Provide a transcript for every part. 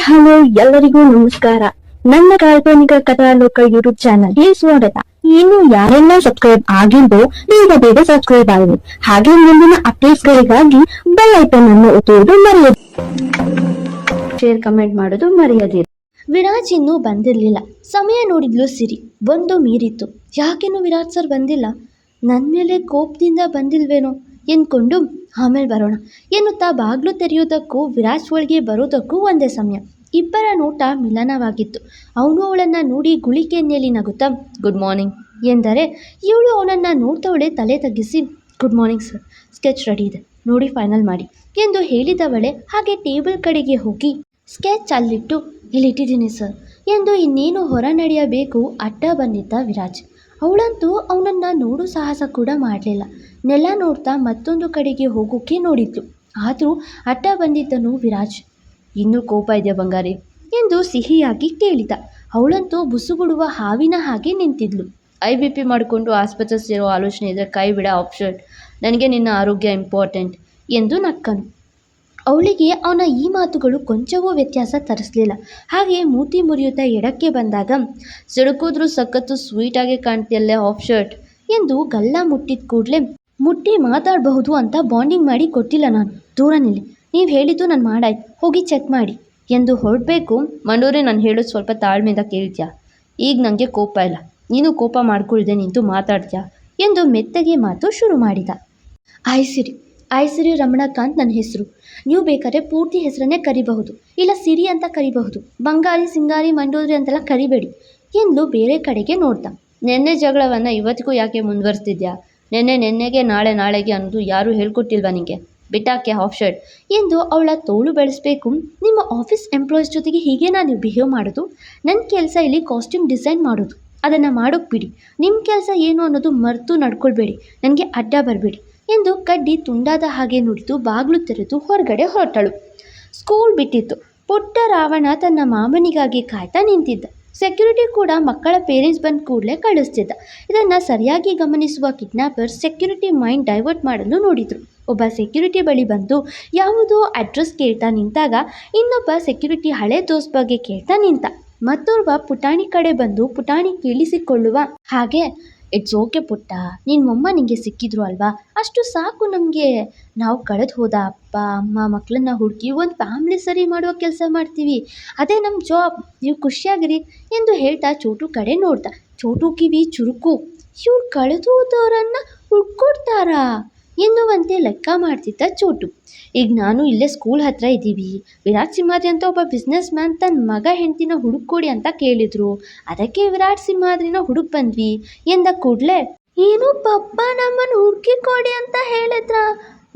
Hello ಎಲ್ಲರಿಗೂ ನಮಸ್ಕಾರ. ನನ್ನ ಕಾಲ್ಪನಿಕ ಕಥಾಲೋಕ ಯೂಟ್ಯೂಬ್ ಚಾನಲ್ಗೆ ಸ್ವಾಗತ. ಇನ್ನು ಯಾರೆಲ್ಲ ಸಬ್ಸ್ಕ್ರೈಬ್ ಆಗಿದ್ದೋ ಬೇಗ ಬೇಗ ಸಬ್ಸ್ಕ್ರೈಬ್ ಆಗಿದೆ ಹಾಗೆ ಮುಂದಿನ ಅಪ್ಡೇಟ್ಸ್ ಗಳಿಗಾಗಿ ಬೆಲ್ ಐಟನ್ ಅನ್ನು ಒತ್ತುವುದು ಮರೆಯದು. ಶೇರ್ ಕಮೆಂಟ್ ಮಾಡೋದು ಮರೆಯದಿರಿ. ವಿರಾಜ್ ಇನ್ನೂ ಬಂದಿರಲಿಲ್ಲ. ಸಮಯ ನೋಡಿದ್ಲು ಸಿರಿ. ಒಂದು ಮೀರಿತ್ತು. ಯಾಕೇನು ವಿರಾಜ್ ಸರ್ ಬಂದಿಲ್ಲ? ನನ್ನ ಮೇಲೆ ಕೋಪದಿಂದ ಬಂದಿಲ್ವೇನೋ ಎಂದ್ಕೊಂಡು ಆಮೇಲೆ ಬರೋಣ. ಎನ್ನುತ್ತಾ ಬಾಗಿಲು ತೆರೆಯೋದಕ್ಕೂ ವಿರಾಜ್ ಒಳಗೆ ಬರೋದಕ್ಕೂ ಒಂದೇ ಸಮಯ. ಇಬ್ಬರ ನೋಟ ಮಿಲನವಾಗಿತ್ತು. ಅವನು ಅವಳನ್ನು ನೋಡಿ ಗುಳಿಕೆಯಲ್ಲಿ ನಗುತ್ತಾ, ಗುಡ್ ಮಾರ್ನಿಂಗ್. ಎಂದರೆ, ಇವಳು ಅವನನ್ನು ನೋಡ್ತವಳೆ ತಲೆ ತಗ್ಗಿಸಿ, good morning sir, sketch ready ಇದೆ, ನೋಡಿ ಫೈನಲ್ ಮಾಡಿ ಎಂದು ಹೇಳಿದವಳೆ, ಹಾಗೆ ಟೇಬಲ್ ಕಡೆಗೆ ಹೋಗಿ, ಸ್ಕೆಚ್ ಅಲ್ಲಿಟ್ಟು, ಇಲ್ಲಿಟ್ಟಿದ್ದೀನಿ ಸರ್ ಎಂದು ಇನ್ನೇನು ಹೊರ ನಡೆಯಬೇಕು ಅಡ್ಡ ಬಂದಿದ್ದ ವಿರಾಜ್. ಅವಳಂತೂ ಅವನನ್ನು ನೋಡೋ ಸಾಹಸ ಕೂಡ ಮಾಡಲಿಲ್ಲ. ನೆಲ ನೋಡ್ತಾ ಮತ್ತೊಂದು ಕಡೆಗೆ ಹೋಗೋಕ್ಕೆ ನೋಡಿದ್ಲು. ಆದರೂ ಅಡ್ಡ ಬಂದಿದ್ದನು ವಿರಾಜ್. ಇನ್ನೂ ಕೋಪ ಇದೆ ಬಂಗಾರಿ? ಎಂದು ಸಿಹಿಯಾಗಿ ಕೇಳಿದ. ಅವಳಂತೂ ಬುಸುಗುಡುವ ಹಾವಿನ ಹಾಗೆ ನಿಂತಿದ್ಲು. ಐ ಬಿ ಪಿ ಮಾಡಿಕೊಂಡು ಆಸ್ಪತ್ರೆ ಸೇರೋ ಆಲೋಚನೆ ಇದ್ದರೆ ಕೈ ಬಿಡ ಆಪ್ಷನ್. ನನಗೆ ನಿನ್ನ ಆರೋಗ್ಯ ಇಂಪಾರ್ಟೆಂಟ್ ಎಂದು ನಕ್ಕನು. ಅವಳಿಗೆ ಅವನ ಈ ಮಾತುಗಳು ಕೊಂಚವೂ ವ್ಯತ್ಯಾಸ ತರಿಸಲಿಲ್ಲ. ಹಾಗೆ ಮೂತಿ ಮುರಿಯುತ್ತಾ ಎಡಕ್ಕೆ ಬಂದಾಗ, ಸಿಡುಕಿದ್ರೂ ಸಖತ್ತು ಸ್ವೀಟಾಗಿ ಕಾಣ್ತಿಯಲ್ಲೇ ಆಫ್ ಶರ್ಟ್ ಎಂದು ಗಲ್ಲ ಮುಟ್ಟಿದ ಕೂಡಲೇ, ಮುಟ್ಟಿ ಮಾತಾಡಬಹುದು ಅಂತ ಬಾಂಡಿಂಗ್ ಮಾಡಿ ಕೊಟ್ಟಿಲ್ಲ ನಾನು. ದೂರ ನಿಲ್ಲಿ. ನೀವು ಹೇಳಿದ್ದು ನಾನು ಮಾಡಾಯ್ತು. ಹೋಗಿ ಚೆಕ್ ಮಾಡಿ. ಎಂದು ಹೊರಡಬೇಕು, ಮಂಡೂರಿ, ನಾನು ಹೇಳೋದು ಸ್ವಲ್ಪ ತಾಳ್ಮೆಯಿಂದ ಕೇಳ್ತೀಯಾ? ಈಗ ನನಗೆ ಕೋಪ ಇಲ್ಲ. ನೀನು ಕೋಪ ಮಾಡ್ಕೊಳ್ದೆ ನಿಂತು ಮಾತಾಡ್ತೀಯಾ? ಎಂದು ಮೆತ್ತಗೆ ಮಾತು ಶುರು ಮಾಡಿದ. ಆಯ್ಸಿರಿ. ಆಯ್ಸಿರಿ ರಮಣಕಾಂತ್ ನನ್ನ ಹೆಸರು. ನೀವು ಬೇಕಾದ್ರೆ ಪೂರ್ತಿ ಹೆಸರನ್ನೇ ಕರಿಬಹುದು. ಇಲ್ಲ ಸಿರಿ ಅಂತ ಕರಿಬಹುದು. ಬಂಗಾರಿ, ಸಿಂಗಾರಿ, ಮಂಡೋದ್ರಿ ಅಂತೆಲ್ಲ ಕರಿಬೇಡಿ. ಎಂದು ಬೇರೆ ಕಡೆಗೆ ನೋಡ್ದ ನೆನ್ನೆ ಜಗಳವನ್ನು ಇವತ್ತಿಗೂ ಯಾಕೆ ಮುಂದುವರಿಸ್ತಿದ್ಯಾ? ನೆನ್ನೆ ನೆನ್ನೆಗೆ, ನಾಳೆ ನಾಳೆಗೆ ಅನ್ನೋದು ಯಾರೂ ಹೇಳ್ಕೊಟ್ಟಿಲ್ವಾ ನಿಮಗೆ ಬಿಟ್ಟಾಕೆ ಹಾಫ್ ಶರ್ಟ್ ಎಂದು ಅವಳ ತೋಳು ಬೆಳೆಸಬೇಕು. ನಿಮ್ಮ ಆಫೀಸ್ ಎಂಪ್ಲಾಯೀಸ್ ಜೊತೆಗೆ ಹೀಗೆ ನೀವು ಬಿಹೇವ್ ಮಾಡೋದು? ನನ್ನ ಕೆಲಸ ಇಲ್ಲಿ ಕಾಸ್ಟ್ಯೂಮ್ ಡಿಸೈನ್ ಮಾಡೋದು. ಅದನ್ನು ಮಾಡೋಕ್ಕೆ ಬಿಡಿ. ನಿಮ್ಮ ಕೆಲಸ ಏನು ಅನ್ನೋದು ಮರೆತು ನಡ್ಕೊಳ್ಬೇಡಿ. ನನಗೆ ಅಡ್ಡ ಬರಬೇಡಿ. ಎಂದು ಕಡ್ಡಿ ತುಂಡಾದ ಹಾಗೆ ನುಡಿದು ಬಾಗಿಲು ತೆರೆದು ಹೊರಗಡೆ ಹೊರಟಳು. ಸ್ಕೂಲ್ ಬಿಟ್ಟಿತ್ತು. ಪುಟ್ಟ ರಾವಣ ತನ್ನ ಮಾಮನಿಗಾಗಿ ಕಾಯ್ತಾ ನಿಂತಿದ್ದ. ಸೆಕ್ಯೂರಿಟಿ ಕೂಡ ಮಕ್ಕಳ ಪೇರೆಂಟ್ಸ್ ಬಂದ ಕೂಡಲೇ ಕಳಿಸ್ತಿದ್ದ. ಇದನ್ನು ಸರಿಯಾಗಿ ಗಮನಿಸುವ ಕಿಡ್ನಾಪರ್ ಸೆಕ್ಯೂರಿಟಿ ಮೈಂಡ್ ಡೈವರ್ಟ್ ಮಾಡಲು ನೋಡಿದರು. ಒಬ್ಬ ಸೆಕ್ಯೂರಿಟಿ ಬಳಿ ಬಂದು ಯಾವುದೋ ಅಡ್ರೆಸ್ ಕೇಳ್ತಾ ನಿಂತಾಗ ಇನ್ನೊಬ್ಬ ಸೆಕ್ಯೂರಿಟಿ ಹಳೆ ದೋಸ್ ಬಗ್ಗೆ ಕೇಳ್ತಾ ನಿಂತ. ಮತ್ತೋರ್ವ ಪುಟಾಣಿ ಕಡೆ ಬಂದು ಪುಟಾಣಿ ಕೇಳಿಸಿಕೊಳ್ಳುವ ಹಾಗೆ ಇಟ್ಸ್ ಓಕೆ ಪುಟ್ಟ ನಿನ್ನ ಮೊಮ್ಮ ನಿಂಗೆ ಸಿಕ್ಕಿದ್ರು ಅಲ್ವಾ? ಅಷ್ಟು ಸಾಕು ನಮಗೆ. ನಾವು ಕಳೆದು ಹೋದ ಅಪ್ಪ, ಅಮ್ಮ ಮಕ್ಕಳನ್ನ ಹುಡುಕಿ ಒಂದು ಫ್ಯಾಮ್ಲಿ ಸರಿ ಮಾಡುವ ಕೆಲಸ ಮಾಡ್ತೀವಿ. ಅದೇ ನಮ್ಮ ಜಾಬ್ ನೀವು ಖುಷಿಯಾಗಿರಿ ಎಂದು ಹೇಳ್ತಾ ಚೋಟು ಕಡೆ ನೋಡ್ತಾ ಚೋಟು ಕಿವಿ ಚುರುಕು. ಇವ್ರು ಕಳೆದು ಹುಡ್ಕೊಡ್ತಾರಾ? ಎನ್ನುವಂತೆ ಲೆಕ್ಕ ಮಾಡ್ತಿದ್ದ ಚೋಟು. ಈಗ ನಾನು ಇಲ್ಲೇ ಸ್ಕೂಲ್ ಹತ್ರ ಇದ್ದೀವಿ. ವಿರಾಟ್ ಸಿಂಹಾದ್ರಿ ಅಂತ ಒಬ್ಬ ಬಿಸ್ನೆಸ್ ಮ್ಯಾನ್ ತನ್ನ ಮಗ ಹೆಂಡ್ತಿನ ಹುಡುಕೊಡಿ ಅಂತ ಕೇಳಿದ್ರು. ಅದಕ್ಕೆ ವಿರಾಟ್ ಸಿಂಹಾದ್ರಿನ ಹುಡುಕ್ ಬಂದ್ವಿ. ಎಂದ ಕೂಡಲೇ, ಏನು ಪಪ್ಪ ನಮ್ಮನ್ನು ಹುಡುಕಿ ಕೊಡಿ ಅಂತ ಹೇಳಿದ್ರ?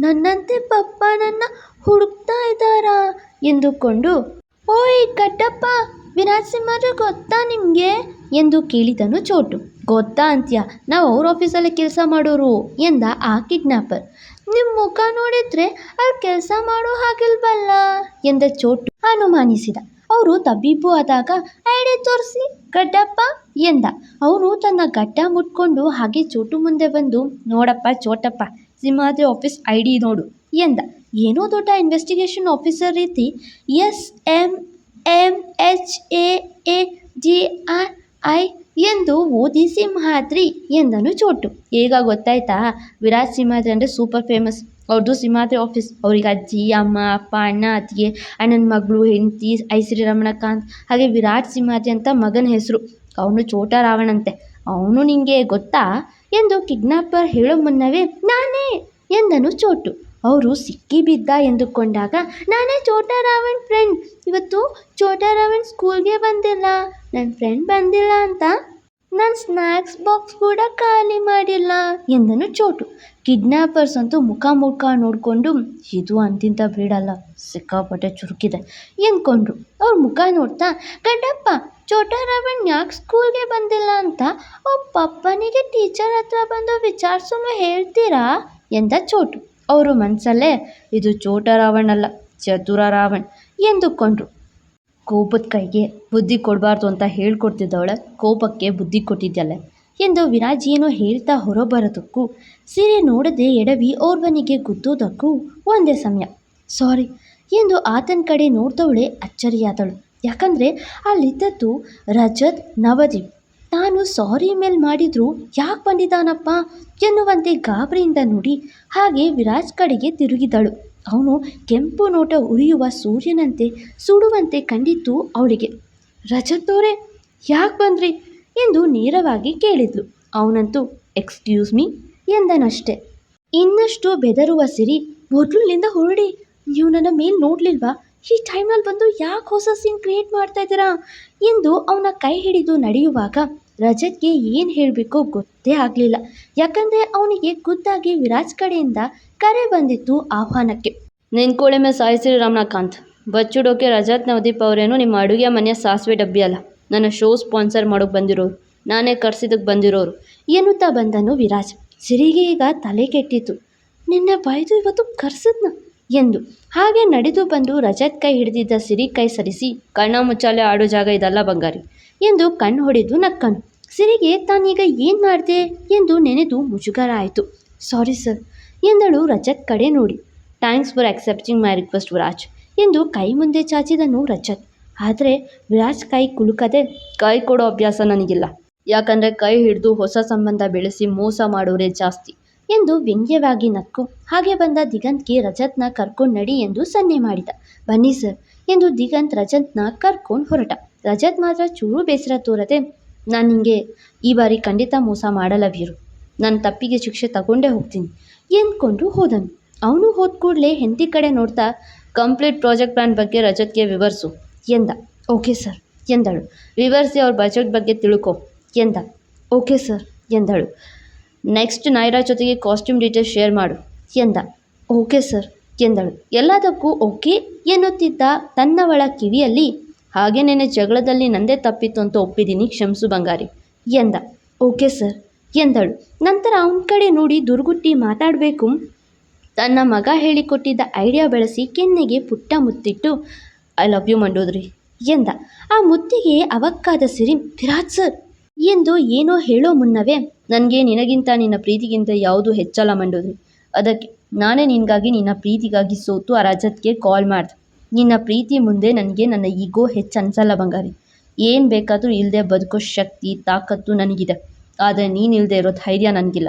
ನನ್ನಂತೆ ಪಪ್ಪ ನನ್ನ ಹುಡುಕ್ತಾ ಇದ್ದಾರಾ? ಎಂದುಕೊಂಡು, ಓಯ್ ಕಟ್ಟಪ್ಪ, ವಿರಾಟ್ ಸಿಂಹಾದ್ರಿ ಗೊತ್ತಾ ನಿಮಗೆ? ಎಂದು ಕೇಳಿದನು ಚೋಟು. ಗೊತ್ತಾ ಅಂತ್ಯ ನಾವು ಅವ್ರ ಆಫೀಸಲ್ಲೇ ಕೆಲಸ ಮಾಡೋರು ಎಂದ ಆ ಕಿಡ್ನಾಪರ್ ನಿಮ್ಮ ಮುಖ ನೋಡಿದ್ರೆ ಅಲ್ಲಿ ಕೆಲಸ ಮಾಡೋ ಹಾಗಿಲ್ವಲ್ಲ? ಎಂದ ಚೋಟು ಅನುಮಾನಿಸಿದ. ಅವರು ತಬ್ಬಿಬ್ಬು ಆದಾಗ, ಐಡಿ ತೋರಿಸಿ, ಗಡ್ಡಪ್ಪ, ಎಂದ. ಅವನು ತನ್ನ ಗಡ್ಡ ಮುಟ್ಕೊಂಡು ಹಾಗೆ ಚೋಟು ಮುಂದೆ ಬಂದು, ನೋಡಪ್ಪ ಚೋಟಪ್ಪ ಸಿಂಹಾದ್ರಿ ಆಫೀಸ್ ಐ ಡಿ ನೋಡು, ಎಂದ. ಏನೋ ದೊಡ್ಡ ಇನ್ವೆಸ್ಟಿಗೇಷನ್ ಆಫೀಸರ್ ರೀತಿ S M M H A A G R I ಎಂದು ಓದಿ ಸಿಂಹಾದ್ರಿ ಎಂದನು ಚೋಟು. ಈಗ ಗೊತ್ತಾಯ್ತಾ? ವಿರಾಜ್ ಸಿಂಹಾದ್ರಿ ಅಂದರೆ ಸೂಪರ್ ಫೇಮಸ್ ಅವ್ರದ್ದು ಸಿಂಹಾದ್ರಿ ಆಫೀಸ್ ಅವ್ರಿಗೆ ಅಜ್ಜಿ, ಅಮ್ಮ, ಅಪ್ಪ, ಅಣ್ಣ, ಅತ್ತಿಗೆ, ಅಣ್ಣನ ಮಗಳು, ಹೆಂಡತಿ ಐಸಿರಿ ರಮಣಕಾಂತ್, ಹಾಗೆ ವಿರಾಟ್ ಸಿಂಹಾದ್ರಿ ಅಂತ ಮಗನ ಹೆಸರು. ಅವನು ಚೋಟ ರಾವಣಂತೆ. ಅವನು ನಿಂಗೆ ಗೊತ್ತಾ? ಎಂದು ಕಿಡ್ನಾಪರ್ ಹೇಳೋ ಮುನ್ನವೇ ನಾನೇ ಎಂದನು ಚೋಟು. ಅವರು ಸಿಕ್ಕಿ ಬಿದ್ದ ಎಂದುಕೊಂಡಾಗ, ನಾನೇ ಚೋಟಾ ರಾವಣ್ ಫ್ರೆಂಡ್ ಇವತ್ತು ಚೋಟಾ ರಾವಣ್ ಸ್ಕೂಲ್ಗೆ ಬಂದಿಲ್ಲ. ನನ್ನ ಫ್ರೆಂಡ್ ಬಂದಿಲ್ಲ ಅಂತ ನನ್ನ ಸ್ನ್ಯಾಕ್ಸ್ ಬಾಕ್ಸ್ ಕೂಡ ಖಾಲಿ ಮಾಡಿಲ್ಲ, ಎಂದನು ಚೋಟು. ಕಿಡ್ನಾಪರ್ಸ್ ಅಂತೂ ಮುಖ ಮುಖ ನೋಡಿಕೊಂಡು, ಇದು ಅಂತಿಂತ ಬಿಡಲ್ಲ, ಸಿಕ್ಕಾಪಟ್ಟೆ ಚುರುಕಿದೆ, ಎಂದ್ಕೊಂಡ್ರು. ಅವ್ರ ಮುಖ ನೋಡ್ತಾ ಗಡ್ಡಪ್ಪ ಚೋಟಾ ರಾವಣ್ ಯಾಕೆ ಸ್ಕೂಲ್ಗೆ ಬಂದಿಲ್ಲ ಅಂತ ಅವ್ರ ಪಪ್ಪನಿಗೆ ಟೀಚರ್ ಹತ್ರ ಬಂದು ವಿಚಾರಿಸಲು ಹೇಳ್ತೀರಾ? ಎಂದ ಚೋಟು. ಅವರು ಮನಸ್ಸಲ್ಲೇ ಇದು ಚೋಟ ರಾವಣ್ ಅಲ್ಲ ಚತುರ ರಾವಣ್ ಎಂದುಕೊಂಡ್ರು. ಕೋಪದ ಕೈಗೆ ಬುದ್ಧಿ ಕೊಡಬಾರ್ದು ಅಂತ ಹೇಳ್ಕೊಡ್ತಿದ್ದವಳೆ ಕೋಪಕ್ಕೆ ಬುದ್ಧಿ ಕೊಟ್ಟಿದ್ದಲ್ಲ ಎಂದು ವಿರಾಜಿಯನ್ನು ಹೇಳ್ತಾ ಹೊರಬರೋದಕ್ಕೂ, ಸೀರೆ ನೋಡದೆ ಎಡವಿ ಓರ್ವನಿಗೆ ಗುದ್ದೋದಕ್ಕೂ ಒಂದೇ ಸಮಯ. ಸಾರಿ ಎಂದು ಆತನ ಕಡೆ ನೋಡ್ದವಳೆ ಅಚ್ಚರಿಯಾದಳು. ಯಾಕಂದರೆ ಅಲ್ಲಿದ್ದದ್ದು ರಜತ್, ನವದೀಪ್. ತಾನು ಸಾರಿ ಮೇಲ್ ಮಾಡಿದ್ರು ಯಾಕೆ ಬಂದಿದ್ದಾನಪ್ಪ ಎನ್ನುವಂತೆ ಗಾಬರಿಯಿಂದ ನೋಡಿ ಹಾಗೆ ವಿರಾಜ್ ಕಡೆಗೆ ತಿರುಗಿದಳು. ಅವನು ಕೆಂಪು ನೋಟ ಉರಿಯುವ ಸೂರ್ಯನಂತೆ ಸುಡುವಂತೆ ಕಂಡಿತ್ತು ಅವಳಿಗೆ. ರಜತೋರೆ, ಯಾಕೆ ಬಂದ್ರಿ? ಎಂದು ನೇರವಾಗಿ ಕೇಳಿದ್ಲು. ಅವನಂತೂ, ಎಕ್ಸ್ಕ್ಯೂಸ್ ಮೀ, ಎಂದನಷ್ಟೆ. ಇನ್ನಷ್ಟು ಬೆದರುವ ಸಿರಿ, ಮೊದಲಿನಿಂದ ಹೊರಡಿ, ನೀವು ನನ್ನ ಮೇಲೆ ನೋಡಲಿಲ್ವಾ? ಈ ಟೈಮಲ್ಲಿ ಬಂದು ಯಾಕೆ ಹೊಸ ಸೀನ್ ಕ್ರಿಯೇಟ್ ಮಾಡ್ತಾ ಇದ್ದೀರಾ? ಎಂದು ಅವನ ಕೈ ಹಿಡಿದು ನಡೆಯುವಾಗ ರಜತ್ಗೆ ಏನು ಹೇಳಬೇಕೋ ಗೊತ್ತೇ ಆಗಲಿಲ್ಲ. ಯಾಕಂದರೆ ಅವನಿಗೆ ಖುದ್ದಾಗಿ ವಿರಾಜ್ ಕಡೆಯಿಂದ ಕರೆ ಬಂದಿತ್ತು ಆಹ್ವಾನಕ್ಕೆ. ನಿನ್ಕೊಳೆ ಮೇಲೆ ಸಾಯಿಸಿರಿ ರಮಣಾಕಾಂತ್ ಬಚ್ಚಿಡೋಕೆ ರಜತ್ ನವದೀಪ್ ಅವರೇನು ನಿಮ್ಮ ಅಡುಗೆ ಮನೆಯ ಸಾಸಿವೆ ಡಬ್ಬಿ ಅಲ್ಲ. ನನ್ನ ಶೋ ಸ್ಪಾನ್ಸರ್ ಮಾಡೋಕೆ ಬಂದಿರೋರು. ನಾನೇ ಕರ್ಸಿದಕ್ಕೆ ಬಂದಿರೋರು. ಎನ್ನುತ್ತಾ ಬಂದನು ವಿರಾಜ್. ಸಿರಿಗೆ ಈಗ ತಲೆ ಕೆಟ್ಟಿತ್ತು. ನಿನ್ನೆ ಬಾಯ್ದು ಇವತ್ತು ಕರ್ಸದ್ನ? ಎಂದು. ಹಾಗೆ ನಡೆದು ಬಂದು ರಜತ್ ಕೈ ಹಿಡಿದಿದ್ದ ಸಿರಿ ಕೈ ಸರಿಸಿ, ಕಣ್ಣ ಮುಚ್ಚಾಲೆ ಆಡೋ ಜಾಗ ಇದಲ್ಲ ಬಂಗಾರಿ ಎಂದು ಕಣ್ಣು ಹೊಡೆದು ನಕ್ಕನು. ಸಿರಿಗೆ, ತಾನೀಗ ಏನು ಮಾಡಿದೆ? ಎಂದು ನೆನೆದು ಮುಜುಗರ ಆಯಿತು ಸಾರಿ ಸರ್, ಎಂದಳು ರಜತ್ ಕಡೆ ನೋಡಿ. Thanks for accepting my request Viraj ಎಂದು ಕೈ ಮುಂದೆ ಚಾಚಿದನು ರಜತ್. ಆದರೆ ವಿರಾಜ್ ಕೈ ಕುಲುಕದೆ ಕೈ ಕೊಡೋ ಅಭ್ಯಾಸ ನನಗಿಲ್ಲ. ಯಾಕಂದರೆ ಕೈ ಹಿಡಿದು ಹೊಸ ಸಂಬಂಧ ಬೆಳೆಸಿ ಮೋಸ ಮಾಡೋರೇ ಜಾಸ್ತಿ. ಎಂದು ವ್ಯಂಗ್ಯವಾಗಿ ನಕ್ಕು. ಹಾಗೆ ಬಂದ ದಿಗಂತ್ಗೆ ರಜತ್ನ ಕರ್ಕೊಂಡು ನಡಿ ಎಂದು ಸನ್ನೆ ಮಾಡಿದ. ಬನ್ನಿ ಸರ್ ಎಂದು ದಿಗಂತ್ ರಜತ್ನ ಕರ್ಕೊಂಡು ಹೊರಟ. ರಜತ್ ಮಾತ್ರ ಚೂರು ಬೇಸರ ತೋರದೆ, ನಾನು ನಿಮಗೆ ಈ ಬಾರಿ ಖಂಡಿತ ಮೋಸ ಮಾಡಲ್ಲ ವೀರು. ನನ್ನ ತಪ್ಪಿಗೆ ಶಿಕ್ಷೆ ತಗೊಂಡೇ ಹೋಗ್ತೀನಿ ಎಂದ್ಕೊಂಡು ಹೋದನು. ಅವನು ಹೋದ ಕೂಡಲೇ ಹೆಂಡತಿ ಕಡೆ ನೋಡ್ತಾ, ಕಂಪ್ಲೀಟ್ ಪ್ರಾಜೆಕ್ಟ್ ಪ್ಲಾನ್ ಬಗ್ಗೆ ರಜತ್ಗೆ ವಿವರಿಸು ಎಂದ. ಓಕೆ ಸರ್ ಎಂದಳು. ವಿವರಿಸಿ ಅವ್ರ ಬಜೆಟ್ ಬಗ್ಗೆ ತಿಳ್ಕೊ ಎಂದ. ಓಕೆ ಸರ್ ಎಂದಳು. ನೆಕ್ಸ್ಟ್ ನೈರಾ ಜೊತೆಗೆ ಕಾಸ್ಟ್ಯೂಮ್ ಡೀಟೇಲ್ಸ್ ಶೇರ್ ಮಾಡು, ಎಂದ. ಓಕೆ ಸರ್ ಎಂದಳು. ಎಲ್ಲದಕ್ಕೂ ಓಕೆ ಎನ್ನುತ್ತಿದ್ದ ತನ್ನವಳ ಕಿವಿಯಲ್ಲಿ, ಹಾಗೆ ನೆನೆ ಜಗಳದಲ್ಲಿ ನಂದೇ ತಪ್ಪಿತ್ತು ಅಂತ ಒಪ್ಪಿದ್ದೀನಿ, ಕ್ಷಮಿಸು ಬಂಗಾರಿ, ಎಂದ. ಓಕೆ ಸರ್ ಎಂದಳು. ನಂತರ ಅವನ ಕಡೆ ನೋಡಿ ದುರ್ಗುಟ್ಟಿ ಮಾತಾಡಬೇಕು. ತನ್ನ ಮಗ ಹೇಳಿಕೊಟ್ಟಿದ್ದ ಐಡಿಯಾ ಬಳಸಿ ಕೆನ್ನೆಗೆ ಪುಟ್ಟ ಮುತ್ತಿಟ್ಟು ಐ ಲವ್ ಯು ಮಂಡೋದ್ರಿ, ಎಂದ. ಆ ಮುತ್ತಿಗೆ ಅವಕ್ಕಾದ ಸಿರಿ ವಿರಾಜ್ ಸರ್ ಎಂದು ಏನೋ ಹೇಳೋ ಮುನ್ನವೇ ನನಗೆ ನಿನಗಿಂತ ನಿನ್ನ ಪ್ರೀತಿಗಿಂತ ಯಾವುದು ಹೆಚ್ಚಲ್ಲ ಮಂಡೋದ್ರಿ ಅದಕ್ಕೆ ನಾನೇ ನಿನಗಾಗಿ ನಿನ್ನ ಪ್ರೀತಿಗಾಗಿ ಸೋತು ಆ ರಜತ್ಗೆ ಕಾಲ್ ಮಾಡ್ದೆ. ನಿನ್ನ ಪ್ರೀತಿ ಮುಂದೆ ನನಗೆ ನನ್ನ ಈಗೋ ಹೆಚ್ಚು ಅನ್ಸಲ್ಲ ಬಂಗಾರಿ. ಏನು ಬೇಕಾದರೂ ಇಲ್ಲದೆ ಬದುಕೋ ಶಕ್ತಿ, ತಾಕತ್ತು ನನಗಿದೆ. ಆದರೆ ನೀನು ಇಲ್ಲದೆ ಇರೋ ಧೈರ್ಯ ನನಗಿಲ್ಲ.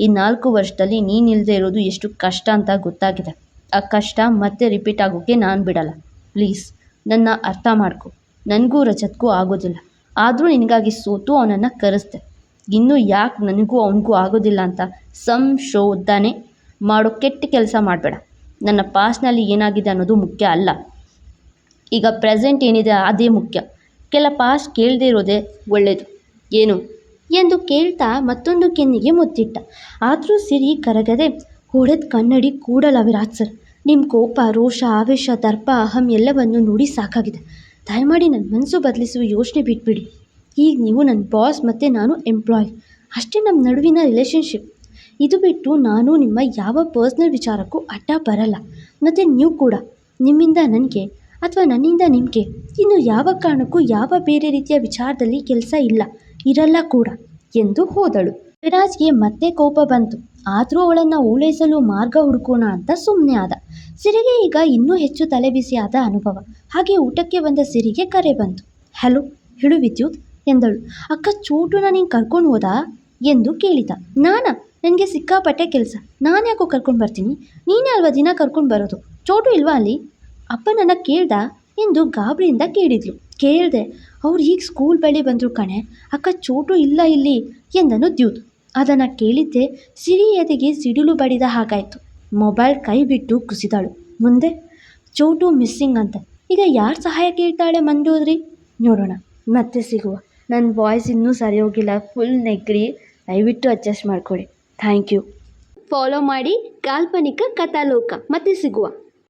ಈ ನಾಲ್ಕು ವರ್ಷದಲ್ಲಿ ನೀನಿಲ್ಲದೆ ಇರೋದು ಎಷ್ಟು ಕಷ್ಟ ಅಂತ ಗೊತ್ತಾಗಿದೆ. ಆ ಕಷ್ಟ ಮತ್ತೆ ರಿಪೀಟ್ ಆಗೋಕ್ಕೆ ನಾನು ಬಿಡಲ್ಲ. ಪ್ಲೀಸ್ ನನ್ನ ಅರ್ಥ ಮಾಡ್ಕೊ. ನನಗೂ ರಜತ್ಗೂ ಆಗೋದಿಲ್ಲ. ಆದರೂ ನಿನಗಾಗಿ ಸೋತು ಅವನನ್ನು ಕರೆಸ್ದೆ. ಇನ್ನು ಯಾಕೆ ನನಗೂ ಅವನಿಗೂ ಆಗೋದಿಲ್ಲ ಅಂತ ಸಂಶೋಧನೆ ಮಾಡೋ ಕೆಟ್ಟ ಕೆಲಸ ಮಾಡಬೇಡ. ನನ್ನ ಪಾಸ್ಟ್ನಲ್ಲಿ ಏನಾಗಿದೆ ಅನ್ನೋದು ಮುಖ್ಯ ಅಲ್ಲ. ಈಗ ಪ್ರೆಸೆಂಟ್ ಏನಿದೆ ಅದೇ ಮುಖ್ಯ. ಕೆಲ ಪಾಸ್ಟ್ ಕೇಳದೇ ಇರೋದೇ ಒಳ್ಳೆಯದು ಏನು? ಎಂದು ಕೇಳ್ತಾ ಮತ್ತೊಂದು ಕೆನ್ನಿಗೆ ಮುತ್ತಿಟ್ಟ. ಆದರೂ ಸಿರಿ ಕರಗದೆ ಹೊಡೆದ ಕನ್ನಡಿ ಕೂಡಲ ವಿರಾಟ್ ಸರ್. ನಿಮ್ಮ ಕೋಪ, ರೋಷ, ಆವೇಶ, ದರ್ಪ, ಅಹಂ ಎಲ್ಲವನ್ನು ನೋಡಿ ಸಾಕಾಗಿದೆ. ದಯಮಾಡಿ ನನ್ನ ಮನಸ್ಸು ಬದಲಿಸುವ ಯೋಚನೆ ಬಿಟ್ಬಿಡಿ. ಈಗ ನೀವು ನನ್ನ ಬಾಸ್ ಮತ್ತು ನಾನು ಎಂಪ್ಲಾಯ್. ಅಷ್ಟೇ ನಮ್ಮ ನಡುವಿನ ರಿಲೇಷನ್ಶಿಪ್ ಇದು ಬಿಟ್ಟು ನಾನು ನಿಮ್ಮ ಯಾವ ಪರ್ಸ್ನಲ್ ವಿಚಾರಕ್ಕೂ ಅಡ್ಡ ಬರಲ್ಲ. ಮತ್ತು ನೀವು ಕೂಡ. ನಿಮ್ಮಿಂದ ನನಗೆ ಅಥವಾ ನನ್ನಿಂದ ನಿಮಗೆ ಇನ್ನು ಯಾವ ಕಾರಣಕ್ಕೂ ಯಾವ ಬೇರೆ ರೀತಿಯ ವಿಚಾರದಲ್ಲಿ ಕೆಲಸ ಇಲ್ಲ. ಇರಲ್ಲ ಕೂಡ ಎಂದು ಹೋದಳು. ವಿರಾಜ್ಗೆ ಮತ್ತೆ ಕೋಪ ಬಂತು. ಆದರೂ ಅವಳನ್ನು ಓಲೈಸಲು ಮಾರ್ಗ ಹುಡುಕೋಣ ಅಂತ ಸುಮ್ಮನೆ ಆದ. ಸಿರಿಗೆ ಈಗ ಇನ್ನೂ ಹೆಚ್ಚು ತಲೆಬಿಸಿಯಾದ ಅನುಭವ. ಹಾಗೆ ಊಟಕ್ಕೆ ಬಂದ ಸಿರಿಗೆ ಕರೆ ಬಂತು. ಹಲೋ, ಹೇಳು ವಿದ್ಯುತ್, ಎಂದಳು. ಅಕ್ಕ ಚೋಟುನ ನೀನು ಕರ್ಕೊಂಡು ಹೋದ? ಎಂದು ಕೇಳಿದ. ನಾನಾ? ನನಗೆ ಸಿಕ್ಕಾಪಟ್ಟೆ ಕೆಲಸ. ನಾನು ಯಾಕೋ ಕರ್ಕೊಂಡು ಬರ್ತೀನಿ? ನೀನೇ ಅಲ್ವಾ ದಿನ ಕರ್ಕೊಂಡು ಬರೋದು? ಚೋಟು ಇಲ್ವಾ ಅಲ್ಲಿ? ಅಪ್ಪ ನನ್ನ ಕೇಳ್ದ ಎಂದು ಗಾಬರಿಯಿಂದ ಕೇಳಿದ್ಲು. ಕೇಳಿದೆ. ಅವ್ರು ಈಗ ಸ್ಕೂಲ್ ಬಳಿ ಬಂದರು ಕಣೆ. ಅಕ್ಕ ಚೋಟು ಇಲ್ಲ ಇಲ್ಲಿ, ಎಂದನು ದ್ಯೂತ್. ಅದನ್ನು ಕೇಳಿದ್ದೆ ಸಿರಿ ಎದೆಗೆ ಸಿಡಿಲು ಬಡಿದ ಹಾಗಾಯಿತು. ಮೊಬೈಲ್ ಕೈ ಬಿಟ್ಟು ಕುಸಿದಾಳು. ಮುಂದೆ, ಚೋಟು ಮಿಸ್ಸಿಂಗ್ ಅಂತ. ಈಗ ಯಾರು ಸಹಾಯ ಕೇಳ್ತಾಳೆ ಮಂಜೋದ್ರಿ? ನೋಡೋಣ. ಮತ್ತೆ ಸಿಗುವ. ನನ್ನ ವಾಯ್ಸ್ ಇನ್ನೂ ಸರಿ ಹೋಗಿಲ್ಲ. ಫುಲ್ ನೆಗ್ರಿ ದಯವಿಟ್ಟು ಅಡ್ಜಸ್ಟ್ ಮಾಡ್ಕೊಳ್ಳಿ. Thank you. ಫಾಲೋ ಮಾಡಿ ಕಾಲ್ಪನಿಕ ಕಥಾಲೋಕ. ಮತ್ತೆ ಸಿಗುವ.